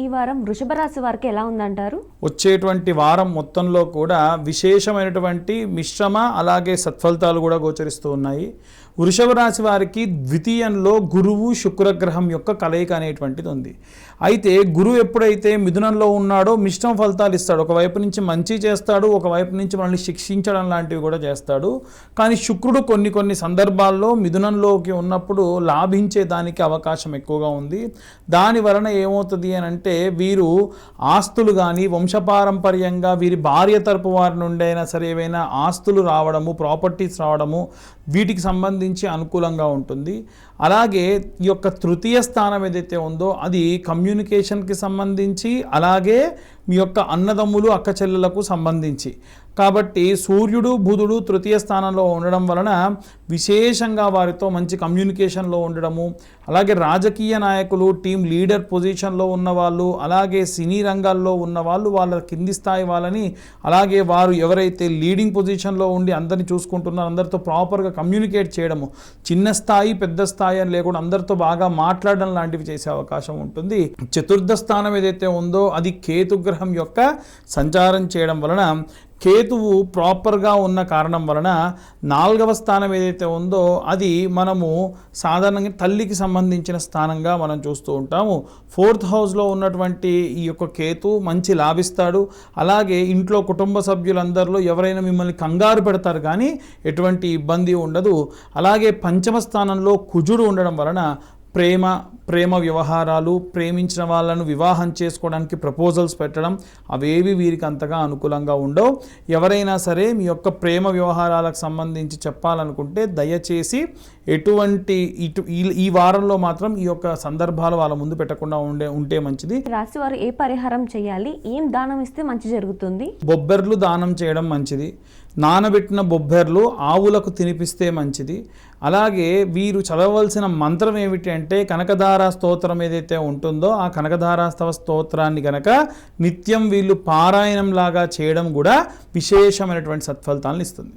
ఈ వారం వృషభ రాశి వారికి ఎలా ఉందంటారు? వచ్చేటువంటి వారం మొత్తంలో కూడా విశేషమైనటువంటి మిశ్రమ అలాగే సత్ఫలితాలు కూడా గోచరిస్తూ ఉన్నాయి. వృషభ రాశి వారికి ద్వితీయంలో గురువు శుక్రగ్రహం యొక్క కలయిక అనేటువంటిది ఉంది. అయితే గురువు ఎప్పుడైతే మిథునంలో ఉన్నాడో మిశ్రమ ఫలితాలు ఇస్తాడు. ఒకవైపు నుంచి మంచి చేస్తాడు ఒకవైపు నుంచి మనల్ని శిక్షించడం లాంటివి కూడా చేస్తాడు. కానీ శుక్రుడు కొన్ని కొన్ని సందర్భాల్లో మిథునంలోకి ఉన్నప్పుడు లాభించే దానికి అవకాశం ఎక్కువగా ఉంది. దాని వలన ఏమవుతుంది అని అంటే అంటే వీరు ఆస్తులు కానీ వంశపారంపర్యంగా వీరి భార్య తరపు వారి నుండైనా సరే ఏవైనా ఆస్తులు రావడము ప్రాపర్టీస్ రావడము వీటికి సంబంధించి అనుకూలంగా ఉంటుంది. అలాగే ఈ యొక్క తృతీయ స్థానం ఏదైతే ఉందో అది కమ్యూనికేషన్కి సంబంధించి అలాగే మీ యొక్క అన్నదమ్ములు అక్క చెల్లెలకు సంబంధించి. కాబట్టి సూర్యుడు బుధుడు తృతీయ స్థానంలో ఉండడం వలన విశేషంగా వారితో మంచి కమ్యూనికేషన్లో ఉండడము అలాగే రాజకీయ నాయకులు టీం లీడర్ పొజిషన్లో ఉన్న వాళ్ళు అలాగే సినీ రంగాల్లో ఉన్న వాళ్ళు వాళ్ళ కింది స్థాయి వాళ్ళని అలాగే వారు ఎవరైతే లీడింగ్ పొజిషన్లో ఉండి అందరిని చూసుకుంటున్నారో అందరితో ప్రాపర్గా కమ్యూనికేట్ చేయడము చిన్న స్థాయి పెద్ద స్థాయి అని లేకుండా అందరితో బాగా మాట్లాడడం లాంటివి చేసే అవకాశం ఉంటుంది. చతుర్థ స్థానం ఏదైతే ఉందో అది కేతుగ్రహం యొక్క సంచారం చేయడం వలన కేతువు ప్రాపర్గా ఉన్న కారణం వలన నాలుగవ స్థానం ఏదైతే ఉందో అది మనము సాధారణంగా తల్లికి సంబంధించిన స్థానంగా మనం చూస్తూ ఉంటాము. ఫోర్త్ హౌస్లో ఉన్నటువంటి ఈ యొక్క కేతు మంచి లాభిస్తాడు. అలాగే ఇంట్లో కుటుంబ సభ్యులందరిలో ఎవరైనా మిమ్మల్ని కంగారు పెడతారు కానీ ఎటువంటి ఇబ్బంది ఉండదు. అలాగే పంచమ స్థానంలో కుజుడు ఉండడం వలన ప్రేమ ప్రేమ వ్యవహారాలు ప్రేమించిన వాళ్ళను వివాహం చేసుకోవడానికి ప్రపోజల్స్ పెట్టడం అవేవి వీరికి అంతగా అనుకూలంగా ఉండవు. ఎవరైనా సరే మీ యొక్క ప్రేమ వ్యవహారాలకు సంబంధించి చెప్పాలనుకుంటే దయచేసి ఎటువంటి ఇటు ఈ- వారంలో మాత్రం ఈ యొక్క సందర్భాలు వాళ్ళ ముందు పెట్టకుండా ఉండే ఉంటే మంచిది. రాశి వారు ఏ పరిహారం చేయాలి? ఏం దానం ఇస్తే మంచి జరుగుతుంది? బొబ్బెర్లు దానం చేయడం మంచిది. నానబెట్టిన బొబ్బెర్లు ఆవులకు తినిపిస్తే మంచిది. అలాగే వీరు చదవవలసిన మంత్రం ఏమిటి అంటే కనకధారా స్తోత్రం ఏదైతే ఉంటుందో ఆ కనకధారాస్తవ స్తోత్రాన్ని గనక నిత్యం వీళ్ళు పారాయణం లాగా చేయడం కూడా విశేషమైనటువంటి సత్ఫలితాలను ఇస్తుంది.